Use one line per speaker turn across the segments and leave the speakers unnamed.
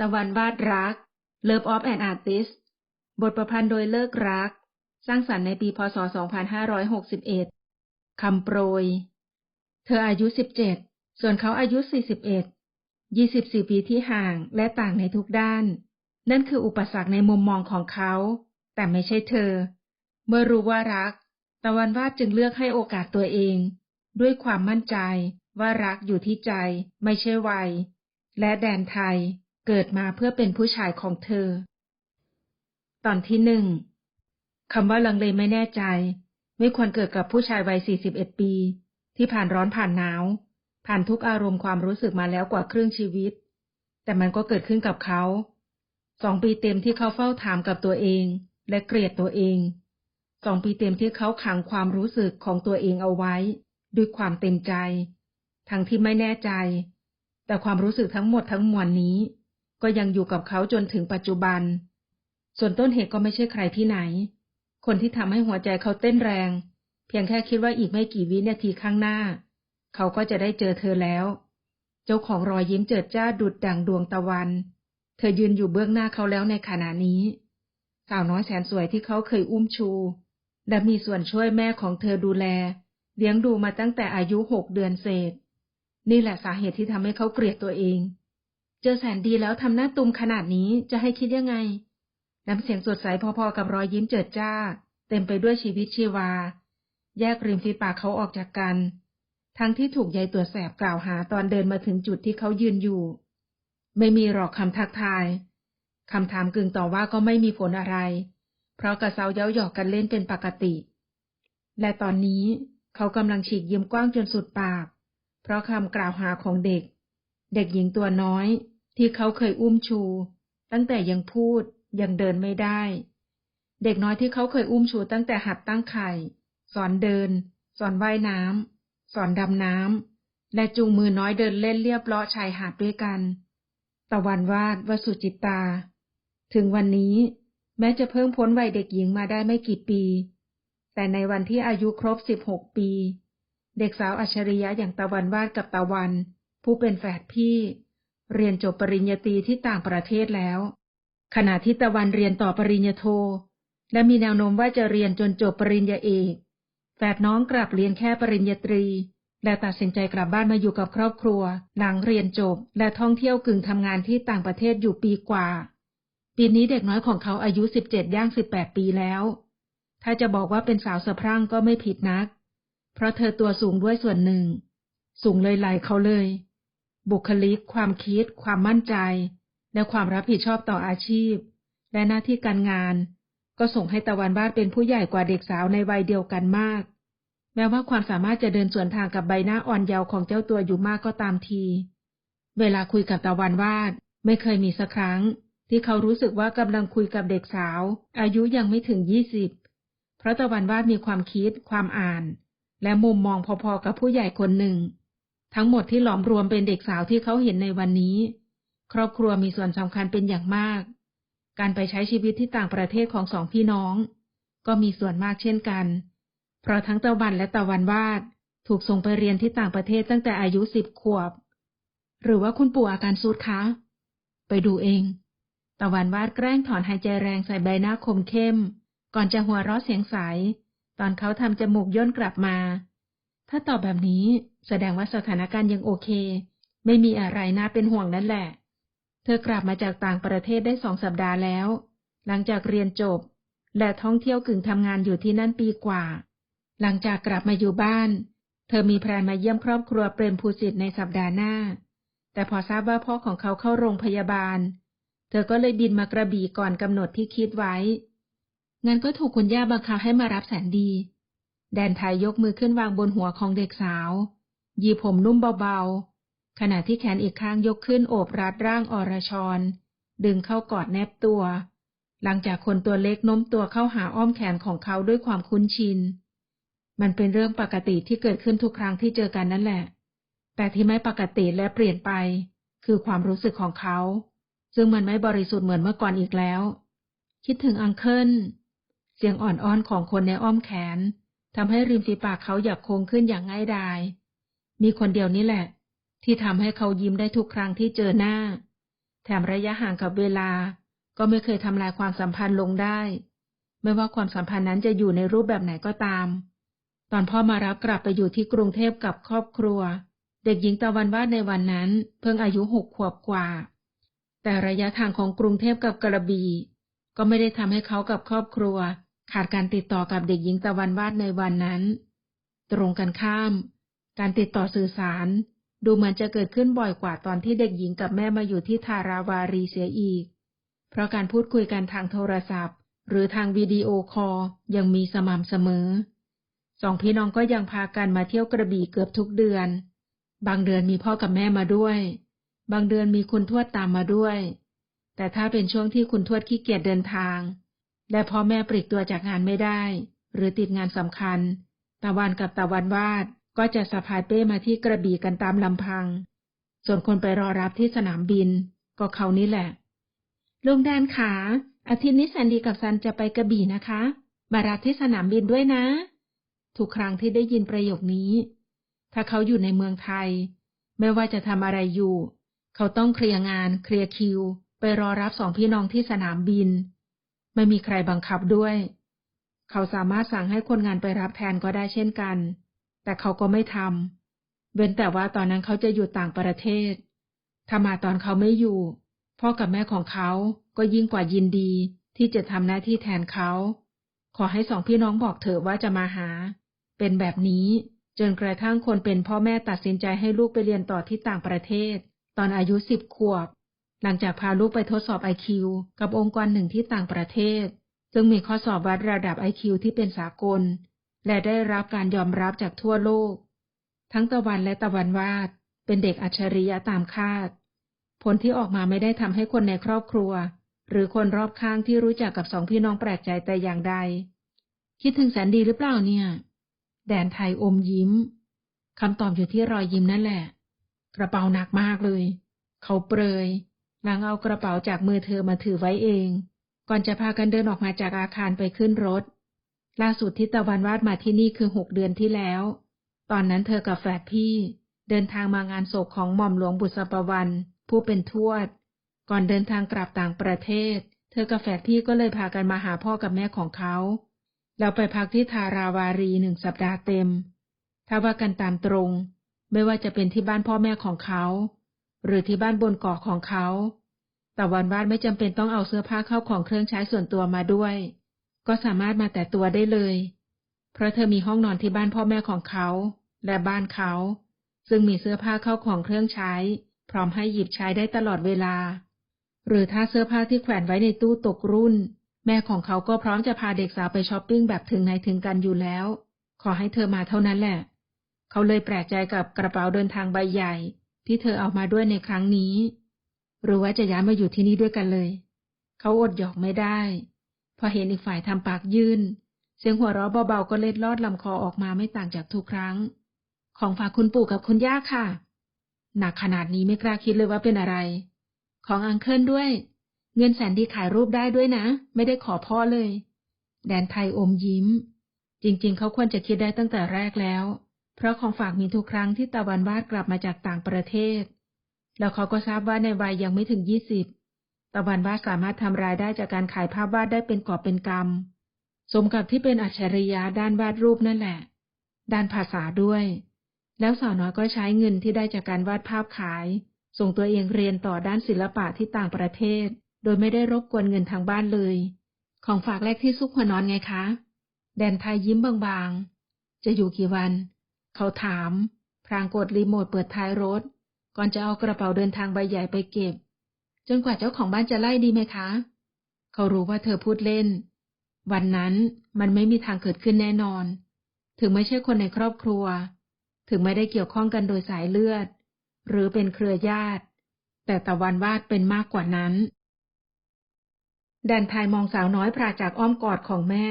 ตะวันวาดรัก Love of an Artist บทประพันธ์โดยเลิกรัก สร้างสรรค์ในปี พศ 2561 คำโปรย เธออายุ 17 ส่วนเขาอายุ 41 24 ปีที่ห่างและต่างในทุกด้าน นั่นคืออุปสรรคในมุมมองของเขา แต่ไม่ใช่เธอ เมื่อรู้ว่ารัก ตะวันวาดจึงเลือกให้โอกาสตัวเอง ด้วยความมั่นใจว่ารักอยู่ที่ใจ ไม่ใช่วัย และแดนไทย เกิดมาเพื่อเป็นผู้ชายของเธอ ตอนที่หนึ่งคำว่าลังเลไม่แน่ใจ ไม่ควรเกิดกับผู้ชายวัย 41 ปี ที่ผ่านร้อนผ่านหนาว ผ่านทุกอารมณ์ความรู้สึกมาแล้วกว่าครึ่งชีวิต แต่มันก็เกิดขึ้นกับเขาสองปีเต็มที่เขาเฝ้าถามกับตัวเอง และเกลียดตัวเองสองปีเต็มที่เขาขังความรู้สึกของตัวเองเอาไว้ ด้วยความเต็มใจ ทั้งที่ไม่แน่ใจ แต่ความรู้สึกทั้งหมดทั้งมวลนี้ ก็ยังอยู่กับเขาจนถึงปัจจุบัน ส่วนต้นเหตุก็ไม่ใช่ใครที่ไหน คนที่ทำให้หัวใจเขาเต้นแรง เพียงแค่คิดว่าอีกไม่กี่วินาทีข้างหน้า เขาก็จะได้เจอเธอแล้ว เจ้าของรอยยิ้มเจิดจ้าดุดดั่งดวงตะวัน เธอยืนอยู่เบื้องหน้าเขาแล้วในขณะนี้ สาวน้อยแสนสวยที่เขาเคยอุ้มชู และมีส่วนช่วยแม่ของเธอดูแล เลี้ยงดูมาตั้งแต่อายุหกเดือนเศษ นี่แหละสาเหตุที่ทำให้เขาเกลียดตัวเอง เจอแสนดีแล้วทำหน้าตุมขนาดนี้จะให้คิดยังไง น้ำเสียงสดใสพอๆกับรอยยิ้มเจิดจ้า เต็มไปด้วยชีวิตชีวา แยกริมฝีปากเขาออกจากกัน ทั้งที่ถูกยายตัวแสบกล่าวหาตอนเดินมาถึงจุดที่เขายืนอยู่ ไม่มีหรอกคำทักทายคำถามกึ่งต่อว่าก็ไม่มีผลอะไร เพราะกระเซาเย้าหยอกกันเล่นเป็นปกติ และตอนนี้เขากำลังฉีกยิ้มกว้างจนสุดปาก เพราะคำกล่าวหาของเด็ก เด็กหญิงตัวน้อยที่เขาเคยอุ้มชู ตั้งแต่ยังพูดยังเดินไม่ได้ เด็กน้อยที่เขาเคยอุ้มชูตั้งแต่หัดตั้งไข่ สอนเดิน สอนว่ายน้ำสอนดำน้ำและจูงมือน้อยเดินเล่นเรียบเลาะชายหาดด้วยกันตะวันวาดวสุจิตา ถึงวันนี้แม้จะเพิ่งพ้นวัยเด็กหญิงมาได้ไม่กี่ปี แต่ในวันที่อายุครบสิบหกปี เด็กสาวอัจฉริยะอย่างตะวันวาดกับตะวัน ผู้เป็นแฝดพี่ เรียนจบปริญญาตรีที่ต่างประเทศแล้ว ขณะที่ตะวันเรียนต่อปริญญาโท และมีแนวโน้มว่าจะเรียนจนจบปริญญาเอกแฝดน้องกลับเรียนแค่ปริญญาตรี และตัดสินใจกลับบ้านมาอยู่กับครอบครัว หลังเรียนจบ และท่องเที่ยวกึ่งทำงานที่ต่างประเทศอยู่ปีกว่า ปีนี้เด็กน้อยของเขาอายุสิบเจ็ดย่างสิบแปดปีแล้ว ถ้าจะบอกว่าเป็นสาวสะพรั่งก็ไม่ผิดนัก เพราะเธอตัวสูงด้วยส่วนหนึ่ง สูงเลยไหลเขาเลย บุคลิก ความคิด ความมั่นใจ และความรับผิดชอบต่ออาชีพ และหน้าที่การงาน ก็ส่งให้ตะวันบ้านเป็นผู้ใหญ่กว่าเด็กสาวในวัยเดียวกันมาก แม้ว่าความสามารถจะเดินสวนทางกับใบหน้าอ่อนเยาว์ของเจ้าตัวอยู่มากก็ตามที เวลาคุยกับตะวันวาดไม่เคยมีสักครั้ง ที่เขารู้สึกว่ากำลังคุยกับเด็กสาว อายุยังไม่ถึงยี่สิบเพราะตะวันวาดมีความคิด ความอ่าน และมุมมองพอๆกับผู้ใหญ่คนหนึ่ง ทั้งหมดที่หลอมรวมเป็นเด็กสาวที่เขาเห็นในวันนี้ ครอบครัวมีส่วนสำคัญเป็นอย่างมาก การไปใช้ชีวิตที่ต่างประเทศของสองพี่น้อง ก็มีส่วนมากเช่นกัน เพราะทั้งตะวันและตะวันวาดถูกส่งไปเรียนที่ต่างประเทศตั้งแต่อายุสิบขวบ หรือว่าคุณปู่อาการซุดคะ ไปดูเอง ตะวันวาดแกล้งถอนหายใจแรงใส่ใบหน้าคมเข้ม ก่อนจะหัวเราะเสียงใส ตอนเขาทำจมูกย่นกลับมา ถ้าตอบแบบนี้แสดงว่าสถานการณ์ยังโอเค ไม่มีอะไรน่าเป็นห่วงนั่นแหละ เธอกลับมาจากต่างประเทศได้สองสัปดาห์แล้ว หลังจากเรียนจบ และท่องเที่ยวกึ่งทำงานอยู่ที่นั่นปีกว่า หลังจากกลับมาอยู่บ้าน เธอมีแพลนมาเยี่ยมครอบครัวเปรมภูสิทธิ์ในสัปดาห์หน้า แต่พอทราบว่าพ่อของเขาเข้าโรงพยาบาล เธอก็เลยบินมากระบี่ก่อนกำหนดที่คิดไว้งั้นก็ถูกคุณย่าบังคับให้มารับแสนดี แดนไทยยกมือขึ้นวางบนหัวของเด็กสาว ยีผมนุ่มเบาๆ ขณะที่แขนอีกข้างยกขึ้นโอบรัดร่างอรชร ดึงเข้ากอดแนบตัว หลังจากคนตัวเล็กโน้มตัวเข้าหาอ้อมแขนของเขาด้วยความคุ้นชิน มันเป็นเรื่องปกติที่เกิดขึ้นทุกครั้งที่เจอกันนั่นแหละ แต่ที่ไม่ปกติและเปลี่ยนไป คือความรู้สึกของเขา ซึ่งมันไม่บริสุทธิ์เหมือนเมื่อก่อนอีกแล้ว คิดถึงอังเคิล เสียงอ่อนๆของคนในอ้อมแขน ทำให้ริมฝีปากเขาหยับโค้งขึ้นอย่างง่ายดาย มีคนเดียวนี้แหละ ที่ทำให้เขายิ้มได้ทุกครั้งที่เจอหน้า แถมระยะห่างกับเวลา ก็ไม่เคยทำลายความสัมพันธ์ลงได้ ไม่ว่าความสัมพันธ์นั้นจะอยู่ในรูปแบบไหนก็ตาม ตอนพ่อมารับกลับไปอยู่ที่กรุงเทพกับครอบครัว เด็กหญิงตะวันวาดในวันนั้น เพิ่งอายุหกขวบกว่า แต่ระยะทางของกรุงเทพกับกระบี่ก็ไม่ได้ทำให้เขากับครอบครัว ขาดการติดต่อกับเด็กหญิงตะวันวาดในวันนั้น ตรงกันข้าม การติดต่อสื่อสาร ดูเหมือนจะเกิดขึ้นบ่อยกว่าตอนที่เด็กหญิงกับแม่มาอยู่ที่ทาราวารีเสียอีก เพราะการพูดคุยกันทางโทรศัพท์ หรือทางวิดีโอคอลยังมีสม่ำเสมอ สองพี่น้องก็ยังพากันมาเที่ยวกระบี่เกือบทุกเดือน บางเดือนมีพ่อกับแม่มาด้วย บางเดือนมีคุณทวดตามมาด้วย แต่ถ้าเป็นช่วงที่คุณทวดขี้เกียจเดินทาง และพ่อแม่ปลีกตัวจากงานไม่ได้ หรือติดงานสำคัญ ตะวันกับตะวันวาดก็จะสะพายเป้มาที่กระบี่กันตามลำพัง ส่วนคนไปรอรับที่สนามบิน ก็เขานี่แหละ ลุงแดนขา อาทิตย์นี้แซนดีกับซันจะไปกระบี่นะคะ มารับที่สนามบินด้วยนะ ทุกครั้งที่ได้ยินประโยคนี้ ถ้าเขาอยู่ในเมืองไทย ไม่ว่าจะทำอะไรอยู่ เขาต้องเคลียร์งาน เคลียร์คิว ไปรอรับสองพี่น้องที่สนามบิน ไม่มีใครบังคับด้วย เขาสามารถสั่งให้คนงานไปรับแทนก็ได้เช่นกัน แต่เขาก็ไม่ทำ เว้นแต่ว่าตอนนั้นเขาจะอยู่ต่างประเทศ ถ้ามาตอนเขาไม่อยู่ พ่อกับแม่ของเขาก็ยิ่งกว่ายินดีที่จะทำหน้าที่แทนเขา ขอให้สองพี่น้องบอกเถอะว่าจะมาหา เป็นแบบนี้จนกระทั่งคนเป็นพ่อแม่ตัดสินใจให้ลูกไปเรียนต่อที่ต่างประเทศ ตอนอายุสิบขวบ หลังจากพาลูกไปทดสอบไอคิวกับองค์กรหนึ่งที่ต่างประเทศ ซึ่งมีข้อสอบวัดระดับไอคิวที่เป็นสากล และได้รับการยอมรับจากทั่วโลก ทั้งตะวันและตะวันวาด เป็นเด็กอัจฉริยะตามคาด ผลที่ออกมาไม่ได้ทำให้คนในครอบครัว หรือคนรอบข้างที่รู้จักกับสองพี่น้องแปลกใจแต่อย่างใด คิดถึงแสนดีหรือเปล่าเนี่ย แดนไทยอมยิ้มคำตอบอยู่ที่รอยยิ้มนั่นแหละ กระเป๋าหนักมากเลย เขาเปรย นางเอากระเป๋าจากมือเธอมาถือไว้เอง ก่อนจะพากันเดินออกมาจากอาคารไปขึ้นรถ ล่าสุดที่ตะวันวาดมาที่นี่คือหกเดือนที่แล้ว ตอนนั้นเธอกับแฝดพี่ เดินทางมางานศพของหม่อมหลวงบุษปวัน ผู้เป็นทวด ก่อนเดินทางกลับต่างประเทศ เธอกับแฝดพี่ก็เลยพากันมาหาพ่อกับแม่ของเขาแล้วไปพักที่ทาราวารีหนึ่งสัปดาห์เต็ม ถ้าว่ากันตามตรง ไม่ว่าจะเป็นที่บ้านพ่อแม่ของเขา หรือที่บ้านบนเกาะของเขาแต่วันวาดไม่จำเป็นต้องเอาเสื้อผ้าเข้าของเครื่องใช้ส่วนตัวมาด้วย ก็สามารถมาแต่ตัวได้เลย เพราะเธอมีห้องนอนที่บ้านพ่อแม่ของเขา และบ้านเขา ซึ่งมีเสื้อผ้าเข้าของเครื่องใช้ พร้อมให้หยิบใช้ได้ตลอดเวลา หรือถ้าเสื้อผ้าที่แขวนไว้ในตู้ตกรุ่น แม่ของเขาก็พร้อมจะพาเด็กสาวไปช้อปปิ้งแบบถึงไหนถึงกันอยู่แล้ว ขอให้เธอมาเท่านั้นแหละ เขาเลยแปลกใจกับกระเป๋าเดินทางใบใหญ่ ที่เธอเอามาด้วยในครั้งนี้ หรือว่าจะย้ายมาอยู่ที่นี่ด้วยกันเลย เขาอดหยอกไม่ได้ พอเห็นอีกฝ่ายทำปากยื่น เสียงหัวเราะเบาๆก็เล็ดลอดลำคอออกมาไม่ต่างจากทุกครั้ง ของฝากคุณปู่กับคุณย่าค่ะ หนักขนาดนี้ไม่กล้าคิดเลยว่าเป็นอะไร ของอังเคิลด้วย เงินแสนดีขายรูปได้ด้วยนะ ไม่ได้ขอพ่อเลย แดนไทยอมยิ้ม จริง ๆ เขาควรจะคิดได้ตั้งแต่แรกแล้ว เพราะของฝากมีทุกครั้งที่ตะวันวาดกลับมาจากต่างประเทศ แล้วเขาก็ทราบว่าในวัยยังไม่ถึงยี่สิบตะวันวาดสามารถทำรายได้จากการขายภาพวาดได้เป็นกอบเป็นกำสมกับที่เป็นอัจฉริยะด้านวาดรูปนั่นแหละ ด้านภาษาด้วย แล้วสาวน้อยก็ใช้เงินที่ได้จากการวาดภาพขาย ส่งตัวเองเรียนต่อด้านศิลปะที่ต่างประเทศ โดยไม่ได้รบกวนเงินทางบ้านเลย ของฝากแรกที่ซุกหัวนอนไงคะ แดนไทยยิ้มบางๆ จะอยู่กี่วัน เขาถาม พรางกดรีโมทเปิดท้ายรถ ก่อนจะเอากระเป๋าเดินทางใบใหญ่ไปเก็บ จนกว่าเจ้าของบ้านจะไล่ดีไหมคะ เขารู้ว่าเธอพูดเล่น วันนั้นมันไม่มีทางเกิดขึ้นแน่นอน ถึงไม่ใช่คนในครอบครัว ถึงไม่ได้เกี่ยวข้องกันโดยสายเลือด หรือเป็นเครือญาติ แต่ตะวันวาดเป็นมากกว่านั้นแดนไทยมองสาวน้อยพราจากอ้อมกอดของแม่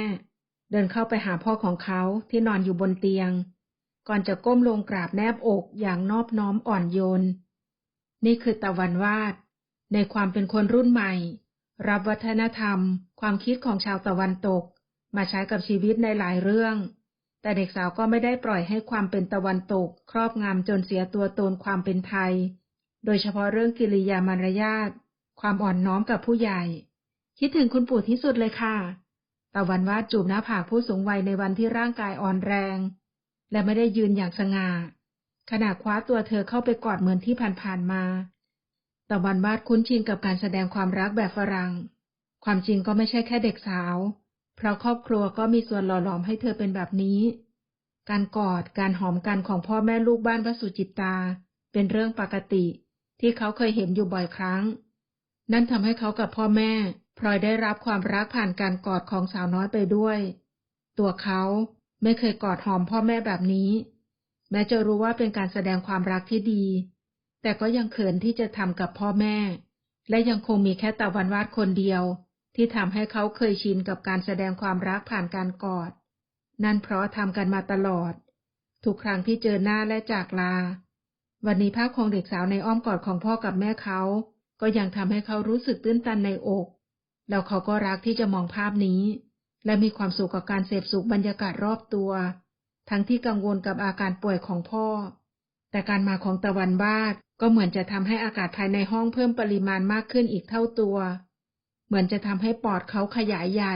เดินเข้าไปหาพ่อของเขาที่นอนอยู่บนเตียง ก่อนจะก้มลงกราบแนบอกอย่างนอบน้อมอ่อนโยน นี่คือตะวันวาด ในความเป็นคนรุ่นใหม่ รับวัฒนธรรม ความคิดของชาวตะวันตก มาใช้กับชีวิตในหลายเรื่อง แต่เด็กสาวก็ไม่ได้ปล่อยให้ความเป็นตะวันตก ครอบงำจนเสียตัวตนความเป็นไทย โดยเฉพาะเรื่องกิริยามารยาทความอ่อนน้อมกับผู้ใหญ่ คิดถึงคุณปู่ที่สุดเลยค่ะ ตะวันวาดจูบหน้าผากผู้สูงวัยในวันที่ร่างกายอ่อนแรง และไม่ได้ยืนอย่างสง่าขณะคว้าตัวเธอเข้าไปกอดเหมือนที่ผ่านๆมาตะวันวาดคุ้นชินกับการแสดงความรักแบบฝรั่ง ความจริงก็ไม่ใช่แค่เด็กสาว เพราะครอบครัวก็มีส่วนหล่อหลอมให้เธอเป็นแบบนี้ การกอด การหอมกันของพ่อแม่ลูกบ้านพระสุจิตตา เป็นเรื่องปกติ ที่เขาเคยเห็นอยู่บ่อยครั้ง นั่นทำให้เขากับพ่อแม่พลอยได้รับความรักผ่านการกอดของสาวน้อยไปด้วย ตัวเขา ไม่เคยกอดหอมพ่อแม่แบบนี้ แม้จะรู้ว่าเป็นการแสดงความรักที่ดี แต่ก็ยังเขินที่จะทำกับพ่อแม่ และยังคงมีแค่ตะวันวาดคนเดียว ที่ทำให้เขาเคยชินกับการแสดงความรักผ่านการกอด นั่นเพราะทำกันมาตลอด ทุกครั้งที่เจอหน้าและจากลา วันนี้ภาพของเด็กสาวในอ้อมกอดของพ่อกับแม่เขา ก็ยังทำให้เขารู้สึกตื้นตันในอก แล้วเขาก็รักที่จะมองภาพนี้ และมีความสุขกับการเสพสุขบรรยากาศรอบตัว ทั้งที่กังวลกับอาการป่วยของพ่อ แต่การมาของตะวันวาดก็เหมือนจะทำให้อากาศภายในห้องเพิ่มปริมาณมากขึ้นอีกเท่าตัว เหมือนจะทำให้ปอดเขาขยายใหญ่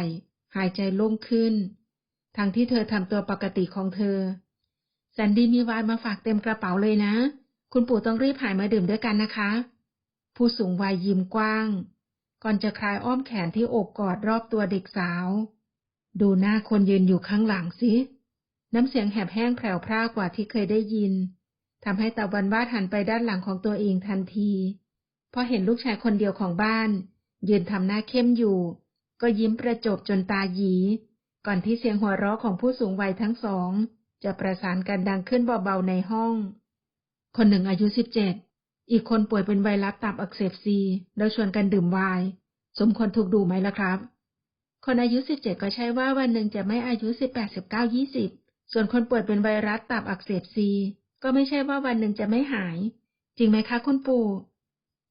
หายใจโล่งขึ้น ทั้งที่เธอทำตัวปกติของเธอแซนดี้มีวายมาฝากเต็มกระเป๋าเลยนะ คุณปู่ต้องรีบหายมาดื่มด้วยกันนะคะ ผู้สูงวัยยิ้มกว้าง ก่อนจะคลายอ้อมแขนที่โอบกอดรอบตัวเด็กสาว ดูหน้าคนยืนอยู่ข้างหลังสิ น้ำเสียงแหบแห้งแผ่วพร่ากว่าที่เคยได้ยิน ทำให้ตะวันวาดหันไปด้านหลังของตัวเองทันทีพอเห็นลูกชายคนเดียวของบ้าน ยืนทำหน้าเข้มอยู่ ก็ยิ้มประจบจนตาหยี ก่อนที่เสียงหัวเราะของผู้สูงวัยทั้งสอง จะประสานกันดังขึ้นเบาๆในห้อง คนหนึ่งอายุสิบเจ็ด อีกคนป่วยเป็นไวรัสตับอักเสบซี แล้วชวนกันดื่มไวน์ สมควรถูกดูไหมล่ะครับ คนอายุสิบเจ็ดก็ใช่ว่าวันหนึ่งจะไม่อายุสิบแปดสิบเก้ายี่สิบส่วนคนป่วยเป็นไวรัสตับอักเสบซีก็ไม่ใช่ว่าวันหนึ่งจะไม่หาย จริงไหมคะคุณปู่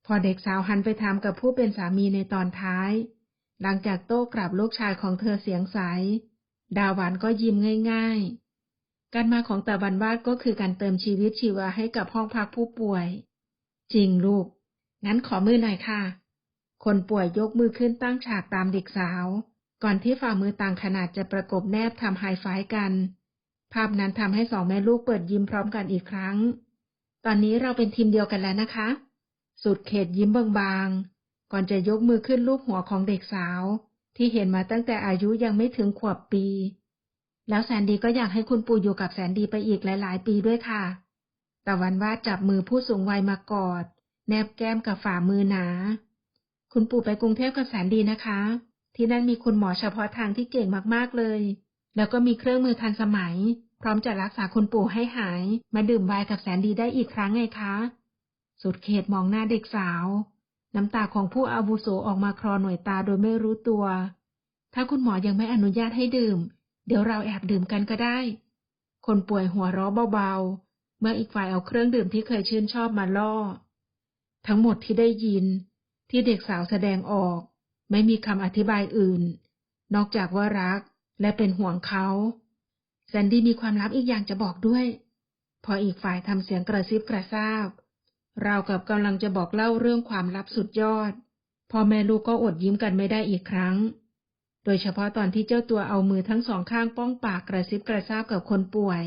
พอเด็กสาวหันไปถามกับผู้เป็นสามีในตอนท้าย หลังจากโต้กลับลูกชายของเธอเสียงใส ดาวหวานก็ยิ้มง่าย ๆ การมาของตะวันวาดก็คือการเติมชีวิตชีวาให้กับห้องพักผู้ป่วย จริงลูก งั้นขอมือหน่อยค่ะ คนป่วยยกมือขึ้นตั้งฉากตามเด็กสาว ก่อนที่ฝ่ามือต่างขนาดจะประกบแนบทำไฮไฟกัน ภาพนั้นทำให้สองแม่ลูกเปิดยิ้มพร้อมกันอีกครั้ง ตอนนี้เราเป็นทีมเดียวกันแล้วนะคะ สุดเขตยิ้มบางๆ ก่อนจะยกมือขึ้นลูกหัวของเด็กสาว ที่เห็นมาตั้งแต่อายุยังไม่ถึงขวบปี แล้วแสนดีก็อยากให้คุณปู่อยู่กับแสนดีไปอีกหลาย ๆ ปีด้วยค่ะ ตะวันวาดจับมือผู้สูงวัยมากอด แนบแก้มกับฝ่ามือหนา คุณปู่ไปกรุงเทพกับแสนดีนะคะ ที่นั่นมีคุณหมอเฉพาะทางที่เก่งมากๆเลย แล้วก็มีเครื่องมือทันสมัย พร้อมจะรักษาคุณปู่ให้หาย มาดื่มไวน์กับแสนดีได้อีกครั้งไงคะ สุดเขตมองหน้าเด็กสาว น้ำตาของผู้อาวุโสออกมาคลอหน่วยตาโดยไม่รู้ตัว ถ้าคุณหมอยังไม่อนุญาตให้ดื่ม เดี๋ยวเราแอบดื่มกันก็ได้ คนป่วยหัวเราะเบาๆ เมื่ออีกฝ่ายเอาเครื่องดื่มที่เคยชื่นชอบมาล่อ ทั้งหมดที่ได้ยินที่เด็กสาวแสดงออก ไม่มีคำอธิบายอื่น นอกจากว่ารักและเป็นห่วงเขาแซนดี้มีความลับอีกอย่างจะบอกด้วย พออีกฝ่ายทำเสียงกระซิบกระซาบ เรากับกำลังจะบอกเล่าเรื่องความลับสุดยอดพ่อแม่ลูกก็อดยิ้มกันไม่ได้อีกครั้ง โดยเฉพาะตอนที่เจ้าตัวเอามือทั้งสองข้างป้องปากกระซิบกระซาบกับคนป่วย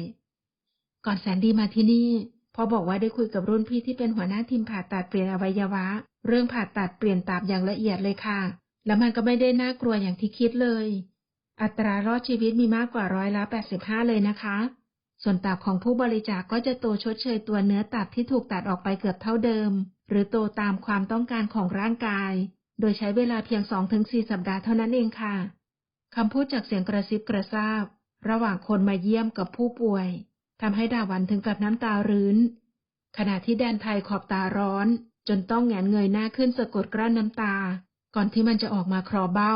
ก่อนแสนดี้มาที่นี่พ่อบอกว่าได้คุยกับรุ่นพี่ที่เป็นหัวหน้าทีมผ่าตัดเปลี่ยนอวัยวะ เรื่องผ่าตัดเปลี่ยนตับอย่างละเอียดเลยค่ะ แล้วมันก็ไม่ได้น่ากลัวอย่างที่คิดเลย อัตรารอดชีวิตมีมากกว่าร้อยละแปดสิบห้าเลยนะคะ ส่วนตับของผู้บริจาคกก็จะโตชดเชยตัวเนื้อตับที่ถูกตัดออกไปเกือบเท่าเดิม หรือโตตามความต้องการของร่างกาย โดยใช้เวลาเพียงสองถึงสี่สัปดาห์เท่านั้นเองค่ะคำพูดจากเสียงกระซิบกระซาบ ระหว่างคนมาเยี่ยมกับผู้ป่วยทำให้ดาวันถึงกับน้ำตารื้น ขณะที่แดนไทยขอบตาร้อน จนต้องแงนเงยหน้าขึ้นสะกดกลั้นน้ำตา ก่อนที่มันจะออกมาคลอเบ้า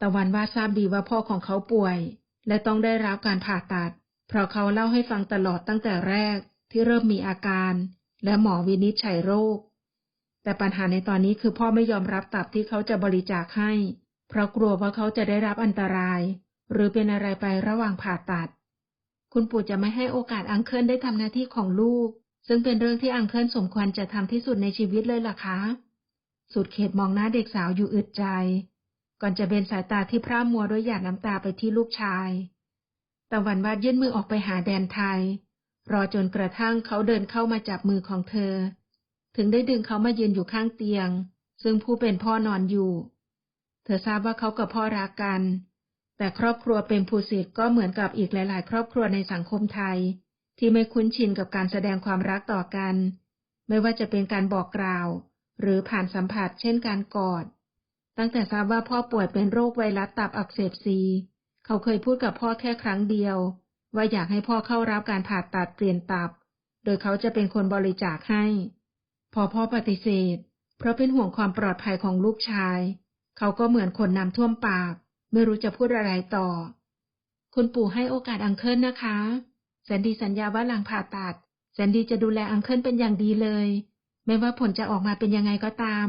ตะวันว่าทราบดีว่าพ่อของเขาป่วย และต้องได้รับการผ่าตัด เพราะเขาเล่าให้ฟังตลอดตั้งแต่แรกที่เริ่มมีอาการ และหมอวินิจฉัยโรค แต่ปัญหาในตอนนี้คือพ่อไม่ยอมรับตับที่เขาจะบริจาคให้ เพราะกลัวว่าเขาจะได้รับอันตราย หรือเป็นอะไรไประหว่างผ่าตัด คุณปู่จะไม่ให้โอกาสอังเคิลได้ทำหน้าที่ของลูก ซึ่งเป็นเรื่องที่อังเคิลสมควรจะทำที่สุดในชีวิตเลยล่ะคะ สุดเขตมองหน้าเด็กสาวอยู่อึดใจ ก่อนจะเบนสายตาที่พร่ามัวด้วยหยาดน้ำตาไปที่ลูกชายตะวันวาดยื่นมือออกไปหาแดนไทย รอจนกระทั่งเขาเดินเข้ามาจับมือของเธอ ถึงได้ดึงเขามายืนอยู่ข้างเตียง ซึ่งผู้เป็นพ่อนอนอยู่ เธอทราบว่าเขากับพ่อรักกัน แต่ครอบครัวเป็นภูสิทธิ์ก็เหมือนกับอีกหลาย ๆ ครอบครัวในสังคมไทย ที่ไม่คุ้นชินกับการแสดงความรักต่อกัน ไม่ว่าจะเป็นการบอกกล่าว หรือผ่านสัมผัสเช่นการกอด ตั้งแต่ทราบว่าพ่อป่วยเป็นโรคไวรัสตับอักเสบซีเขาเคยพูดกับพ่อแค่ครั้งเดียว ว่าอยากให้พ่อเข้ารับการผ่าตัดเปลี่ยนตับ โดยเขาจะเป็นคนบริจาคให้ พอพ่อปฏิเสธ เพราะเป็นห่วงความปลอดภัยของลูกชาย เขาก็เหมือนคนน้ำท่วมปาก ไม่รู้จะพูดอะไรต่อ คุณปู่ให้โอกาสอังเคิลนะคะแสนดีสัญญาว่าหลังผ่าตัดแสนดีจะดูแลอังเคิลเป็นอย่างดีเลย ไม่ว่าผลจะออกมาเป็นยังไงก็ตาม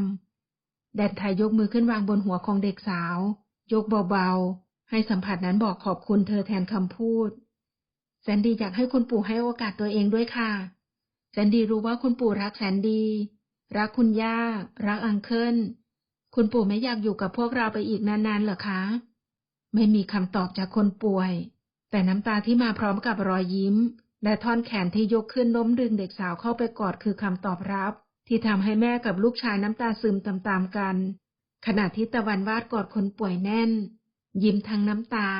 แดนไทยยกมือขึ้นวางบนหัวของเด็กสาว ยกเบาๆ ให้สัมผัสนั้นบอกขอบคุณเธอแทนคำพูดแสนดี้อยากให้คุณปู่ให้โอกาสตัวเองด้วยค่ะแสนดี้รู้ว่าคุณปู่รักแสนดี้ รักคุณย่า รักอังเคิล คุณปู่ไม่อยากอยู่กับพวกเราไปอีกนานๆ เหรอคะ ไม่มีคำตอบจากคนป่วย แต่น้ำตาที่มาพร้อมกับรอยยิ้ม และท่อนแขนที่ยกขึ้นล้มดึงเด็กสาวเข้าไปกอดคือคำตอบรับ ที่ทำให้แม่กับลูกชายน้ำตาซึมตามๆกัน ขณะที่ตะวันวาดกอดคนป่วยแน่น ยิ้มทั้งน้ำตา